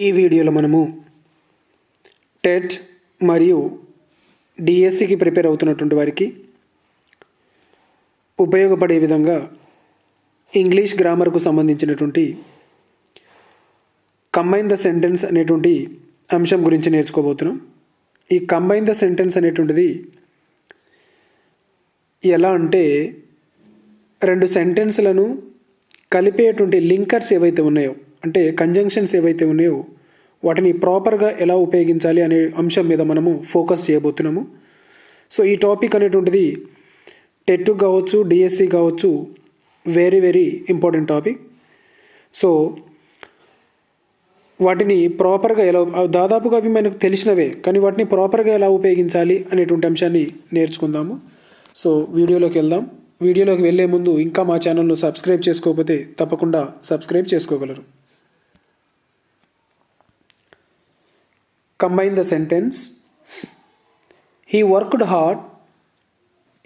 ఈ వీడియోలో మనము టెట్ మరియు డిఎస్సికి ప్రిపేర్ అవుతున్నటువంటి వారికి ఉపయోగపడే విధంగా ఇంగ్లీష్ గ్రామర్కు సంబంధించినటువంటి కంబైన్ ద సెంటెన్స్ అనేటువంటి అంశం గురించి నేర్చుకోబోతున్నాం. ఈ కంబైన్ ద సెంటెన్స్ అనేటువంటిది ఎలా అంటే రెండు సెంటెన్స్లను కలిపేటువంటి లింకర్స్ ఏవైతే ఉన్నాయో అంటే కంజంక్షన్స్ ఏవైతే ఉన్నాయో వాటిని ప్రాపర్గా ఎలా ఉపయోగించాలి అనే అంశం మీద మనము ఫోకస్ చేయబోతున్నాము. సో ఈ టాపిక్ అనేటువంటిది టెట్ కావచ్చు డిఎస్సి కావచ్చు very very important topic so వాటిని ప్రాపర్గా ఎలా దాదాపుగా అవి మనకు తెలిసినవే కానీ వాటిని ప్రాపర్గా ఎలా ఉపయోగించాలి అనేటువంటి అంశాన్ని నేర్చుకుందాము. సో వీడియోలోకి వెళ్దాం. వీడియోలోకి వెళ్ళే ముందు ఇంకా మా ఛానల్ను సబ్స్క్రైబ్ చేసుకోకపోతే తప్పకుండా సబ్స్క్రైబ్ చేసుకోగలరు. Combine the sentence he worked hard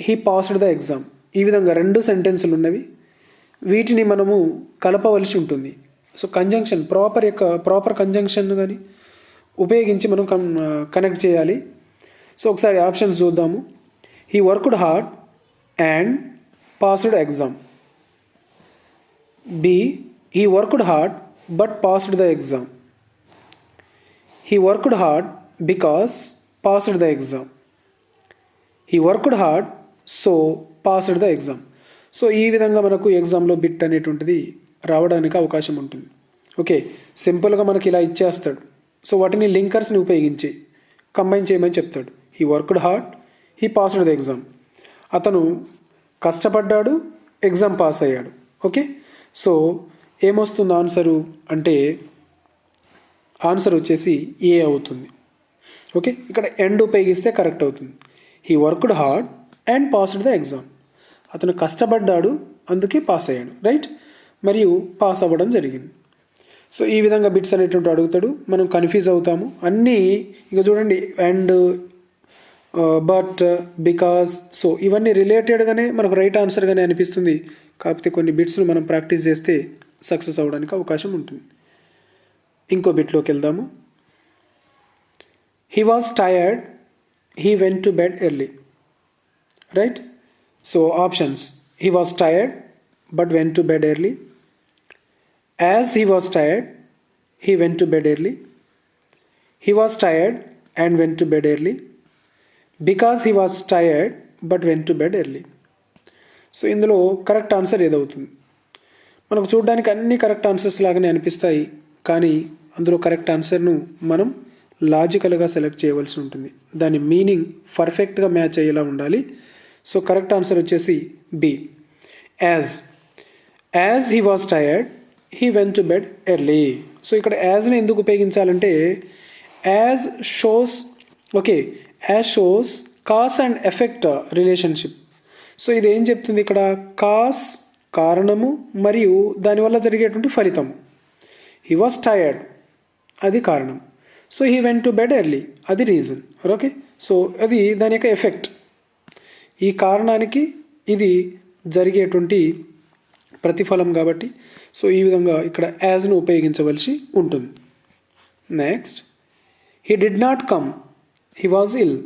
he passed the exam ఈ విధంగా రెండు సెంటెన్సులు ఉన్నవి. వీటిని మనము కలపవలసి ఉంటుంది. సో కంజంక్షన్ ప్రాపర్ యొక్క ప్రాపర్ కంజంక్షన్ కానీ ఉపయోగించి మనం కన్ కనెక్ట్ చేయాలి. సో ఒకసారి ఆప్షన్స్ చూద్దాము. He worked hard and passed exam B he worked hard but passed the exam he worked hard because passed the exam he worked hard so passed the exam so ఈ విధంగా మనకు ఎగ్జామ్లో bit అనేటువంటిది రావడానికి అవకాశం ఉంటుంది. Okay సింపుల్గా మనకి ఇలా ఇచ్చేస్తాడు. సో వాటిని లింకర్స్ని ఉపయోగించి కంబైన్ చేయమని చెప్తాడు. He worked hard he passed the exam అతను కష్టపడ్డాడు ఎగ్జామ్ పాస్ అయ్యాడు. ఓకే సో ఏమొస్తుంది ఆన్సరు అంటే ఆన్సర్ వచ్చేసి ఏ అవుతుంది. ఓకే ఇక్కడ ఎండ్ ఉపయోగిస్తే కరెక్ట్ అవుతుంది. He worked hard and passed the exam అతను కష్టపడ్డాడు అందుకే పాస్ అయ్యాడు. రైట్ మరియు పాస్ అవ్వడం జరిగింది. సో ఈ విధంగా బిట్స్ అనేటువంటి అడుగుతాడు. మనం కన్ఫ్యూజ్ అవుతాము. అన్నీ ఇక చూడండి. అండ్ బట్ బికాస్ సో ఇవన్నీ రిలేటెడ్గానే మనకు రైట్ ఆన్సర్గానే అనిపిస్తుంది. కాకపోతే కొన్ని బిట్స్ను మనం ప్రాక్టీస్ చేస్తే సక్సెస్ అవ్వడానికి అవకాశం ఉంటుంది. ఇంకో బిట్లోకి వెళ్దాము. He was tired he went to bed early right so options he was tired but went to bed early as he was tired he went to bed early he was tired and went to bed early because he was tired but went to bed early so ఇందులో correct answer ఏదవుతుంది? మనకు చూడడానికి అన్ని correct answers లాగానే అనిపిస్తాయి. కానీ అందులో correct ఆన్సర్ను మనం లాజికల్గా సెలెక్ట్ చేయవలసి ఉంటుంది. దాని మీనింగ్ పర్ఫెక్ట్గా మ్యాచ్ అయ్యేలా ఉండాలి. సో కరెక్ట్ ఆన్సర్ వచ్చేసి B. As as he was tired he went to bed early so ఇక్కడ యాజ్ని ఎందుకు ఉపయోగించాలంటే as shows okay as shows cause and effect relationship so ఇది ఏం చెప్తుంది ఇక్కడ? కాస్ కారణము మరియు దానివల్ల జరిగేటువంటి ఫలితం హీ వాస్ టయర్డ్ అది కారణం. So he went to bed early అది రీజన్ ఓకే సో అది దాని యొక్క ఎఫెక్ట్ ఈ కారణానికి ఇది జరిగేటువంటి ప్రతిఫలం కాబట్టి సో ఈ విధంగా ఇక్కడ యాజ్ను ఉపయోగించవలసి ఉంటుంది. Next he did not come he was ill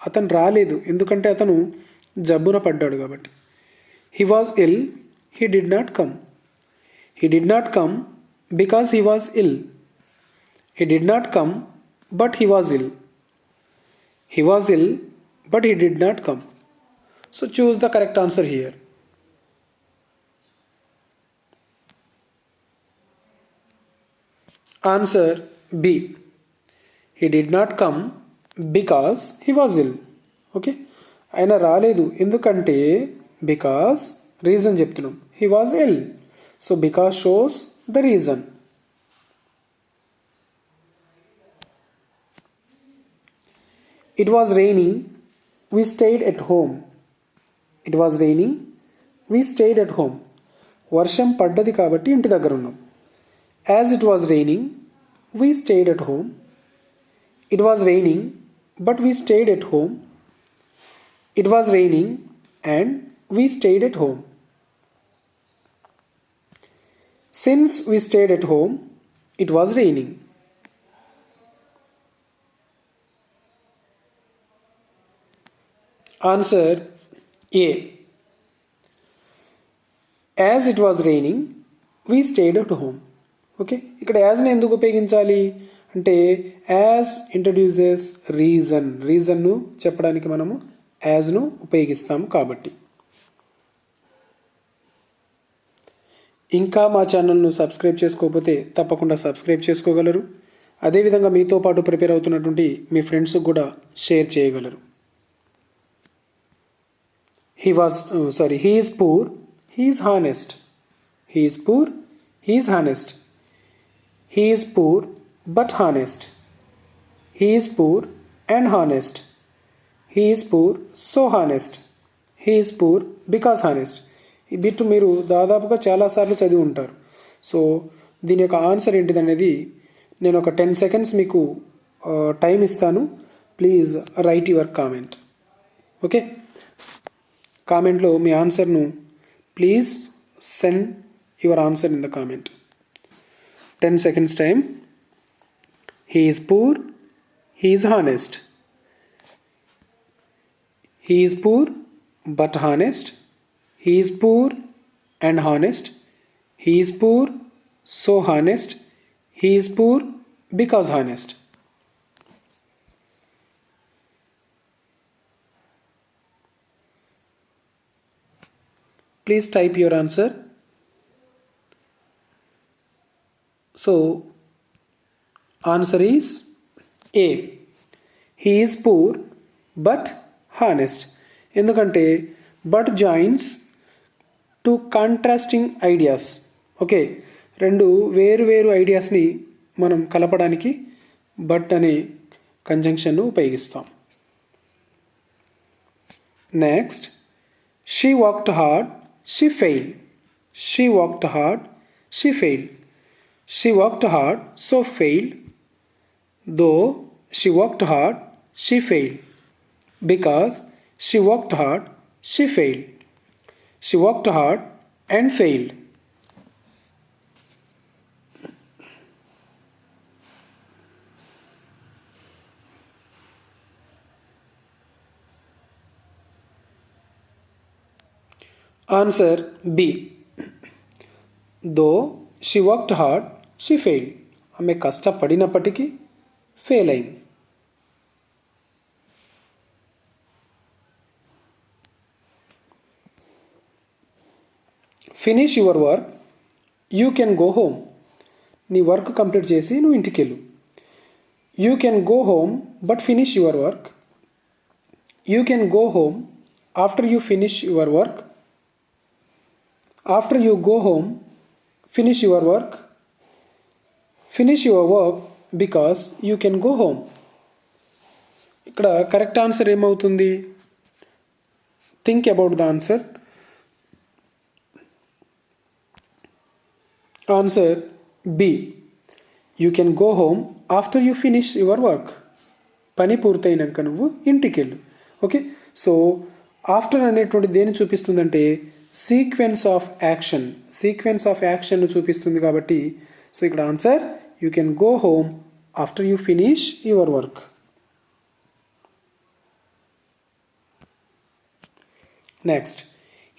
అతను రాలేదు. ఎందుకంటే అతను జబ్బున పడ్డాడు కాబట్టి. He was ill he did not come he did not come because he was ill he did not come but he was ill he was ill but he did not come so choose the correct answer here answer B he did not come because he was ill okay ఆయన రాలేదు. ఎందుకంటే because reason చెప్తున్నాం. He was ill so because shows the reason it was raining we stayed at home it was raining we stayed at home వర్షం పడ్డది కాబట్టి ఇంటి దగ్గర ఉన్నాం. As it was raining we stayed at home it was raining but we stayed at home it was raining and we stayed at home since we stayed at home it was raining. Answer A as it was raining we stayed at home okay ఇక్కడ యాజ్ని ఎందుకు ఉపయోగించాలి? అంటే as introduces reason రీజన్ను చెప్పడానికి మనము యాజ్ను ఉపయోగిస్తాము కాబట్టి. ఇంకా మా ఛానల్ను సబ్స్క్రైబ్ చేసుకోకపోతే తప్పకుండా సబ్స్క్రైబ్ చేసుకోగలరు. అదేవిధంగా మీతో పాటు ప్రిపేర్ అవుతున్నటువంటి మీ ఫ్రెండ్స్కి కూడా షేర్ చేయగలరు. He was sorry he is poor he is honest he is poor he is honest he is poor but honest he is poor and honest he is poor so honest he is poor because honest ఈ bit మీరు దాదాపుగా చాలాసార్లు చదివి ఉంటారు. So దీని యొక్క answer ఏంటిదనేది నేను ఒక టెన్ సెకండ్స్ మీకు టైం ఇస్తాను. Please write your comment. Okay? కామెంట్లో మీ ఆన్సర్ను please send your answer in the comment. Ten seconds time. He is poor he is honest. He is poor but honest. He is poor and honest. He is poor, so honest. He is poor because honest. Please type your answer. So, answer is A. He is poor but honest. In the country, but joins to contrasting ideas. Okay రెండు వేరు వేరు ఐడియాస్ని మనం కలపడానికి but అనే కంజంక్షన్ను ఉపయోగిస్తాం. Next she walked hard she fail. She walked hard she fail. She walked hard so fail. Though she walked hard she fail. Because she walked hard she fail. She worked hard and failed. Answer B. Though she worked hard she fail ఆమె కష్టపడినప్పటికీ fail అయింది finish your work you can go home నీ work complete చేసి నువ్వు ఇంటికి వెళ్ళు you can go home but finish your work you can go home after you finish your work after you go home finish your work finish your work because you can go home ఇక్కడ correct answer ఏమవుతుంది? Think about the answer answer B you can go home after you finish your work పని పూర్తయినాక నువ్వు ఇంటికి వెళ్ళు okay so after అనేటువంటి దేని చూపిస్తుందంటే sequence of action sequence of యాక్షన్ను చూపిస్తుంది కాబట్టి సో ఇక్కడ answer you can go home after you finish your work next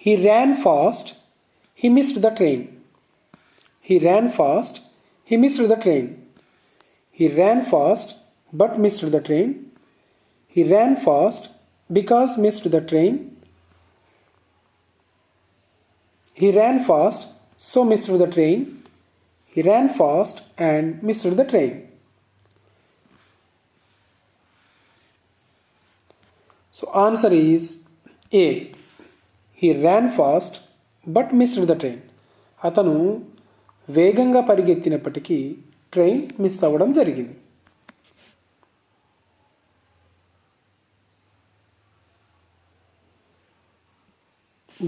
he ran fast he missed the train He ran fast. He missed the train. He ran fast but missed the train. He ran fast because missed the train. He ran fast so missed the train. He ran fast and missed the train. So answer is A. He ran fast but missed the train. అతను వేగంగా పరిగెత్తినప్పటికీ train miss అవ్వడం జరిగింది.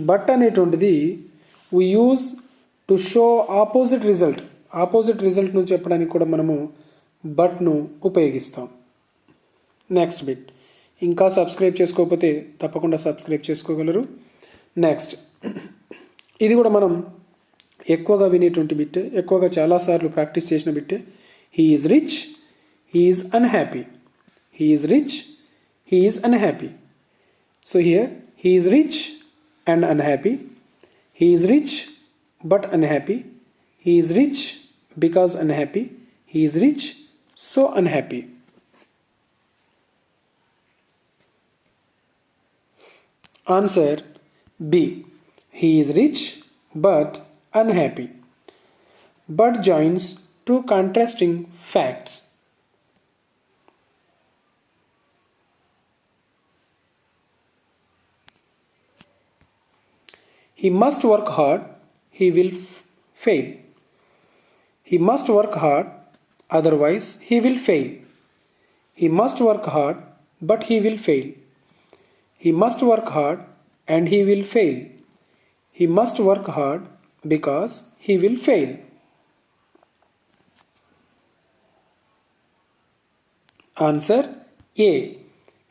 But అనేటువంటిది we use to show opposite result opposite రిజల్ట్ను చెప్పడానికి కూడా మనము బట్ను ఉపయోగిస్తాం. నెక్స్ట్ బిట్ ఇంకా సబ్స్క్రైబ్ చేసుకోకపోతే తప్పకుండా సబ్స్క్రైబ్ చేసుకోగలరు. నెక్స్ట్ ఇది కూడా మనం ఎక్కువగా వినేటువంటి బిట్టే ఎక్కువగా చాలాసార్లు ప్రాక్టీస్ చేసిన బిట్టే he is rich he is unhappy he is rich he is unhappy So here he is rich and unhappy. He is rich but unhappy. He is rich because unhappy. He is rich so unhappy. Answer B. He is rich but unhappy. But joins two contrasting facts. He must work hard, he will fail. He must work hard, otherwise, he will fail. He must work hard, but he will fail. He must work hard and he will fail. He must work hard because he will fail. Answer A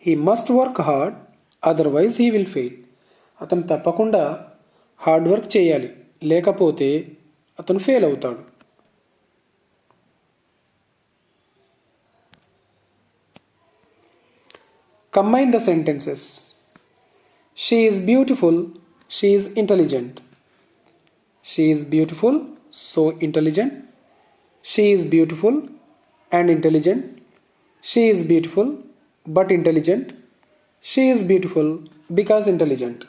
He must work hard otherwise he will fail అతను తప్పకుండా hard work చేయాలి. లేకపోతే అతను fail అవుతాడు. Combine the sentences she is beautiful she is intelligent She is beautiful, so intelligent. She is beautiful and intelligent. She is beautiful but intelligent. She is beautiful because intelligent.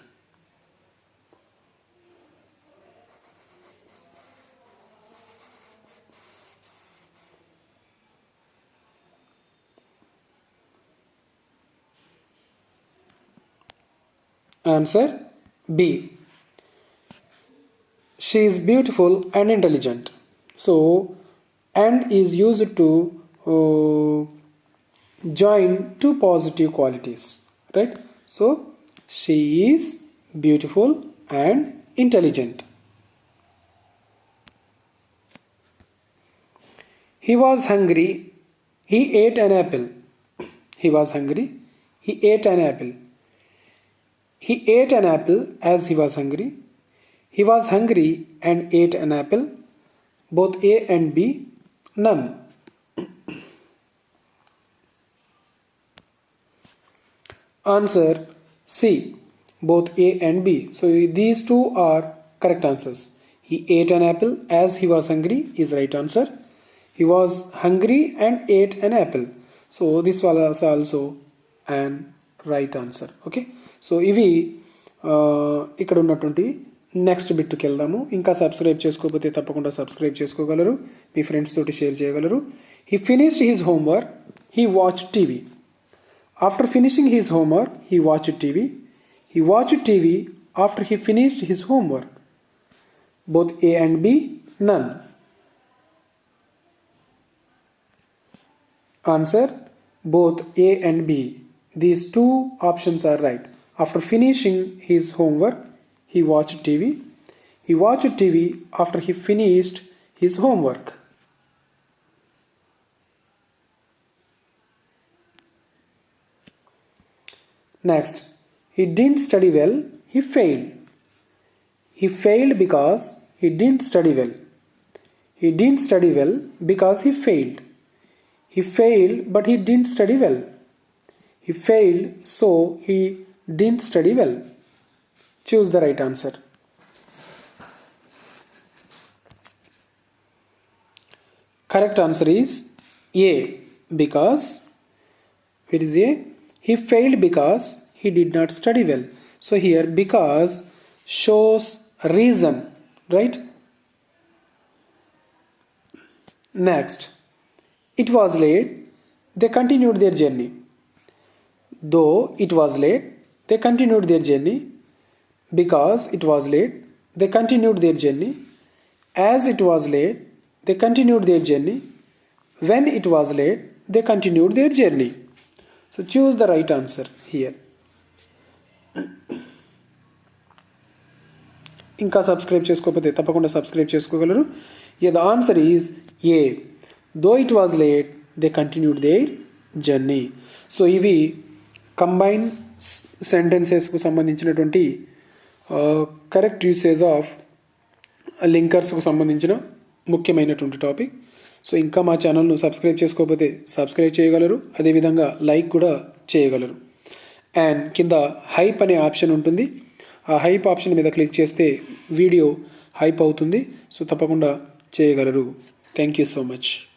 Answer B. She is beautiful and intelligent. So, and is used to uh, join two positive qualities, right? So, she is beautiful and intelligent. He was hungry. He ate an apple. He was hungry. He ate an apple. He ate an apple as he was hungry. He was hungry and ate an apple. Both A and B, none. Answer C. Both A and B. So these two are correct answers. He ate an apple as he was hungry is right answer. He was hungry and ate an apple. So this was also an right answer okay so ఇవి ఆ, ఇక్కడ ఉన్నటువంటి next బిట్కి వెళ్దాము. ఇంకా subscribe చేసుకోకపోతే తప్పకుండా subscribe చేసుకోగలరు. మీ ఫ్రెండ్స్ తోటి షేర్ చేయగలరు. He finished his homework he watch TV after finishing his homework he watch TV he watch TV after he finished his homework both A and B none answer both A and B these two options are right after finishing his homework he watched TV. He watched TV after he finished his homework. Next, he didn't study well, he failed. He failed because he didn't study well. He didn't study well because he failed. He failed, but he didn't study well. He failed, so he didn't study well. Choose the right answer. Correct answer is A because it is A. He failed because he did not study well. So here because shows reason, right? Next, it was late, they continued their journey. Though it was late, they continued their journey. Because it was late, they continued their journey. As it was late, they continued their journey. When it was late, they continued their journey. So choose the right answer here. ఇంకా subscribe చేసుకోకపోతే తప్పకుండా subscribe చేసుకోగలరు ya the answer is A though it was late they continued their journey so ఇవి combine సెంటెన్సెస్కు సంబంధించినటువంటి correct usage of లింకర్స్కు సంబంధించిన ముఖ్యమైనటువంటి టాపిక్ సో ఇంకా మా ఛానల్ను సబ్స్క్రైబ్ చేసుకోకపోతే సబ్స్క్రైబ్ చేయగలరు. అదేవిధంగా లైక్ కూడా చేయగలరు. అండ్ కింద హైప్ అనే ఆప్షన్ ఉంటుంది. ఆ హైప్ ఆప్షన్ మీద క్లిక్ చేస్తే వీడియో హైప్ అవుతుంది. సో తప్పకుండా చేయగలరు. Thank you so much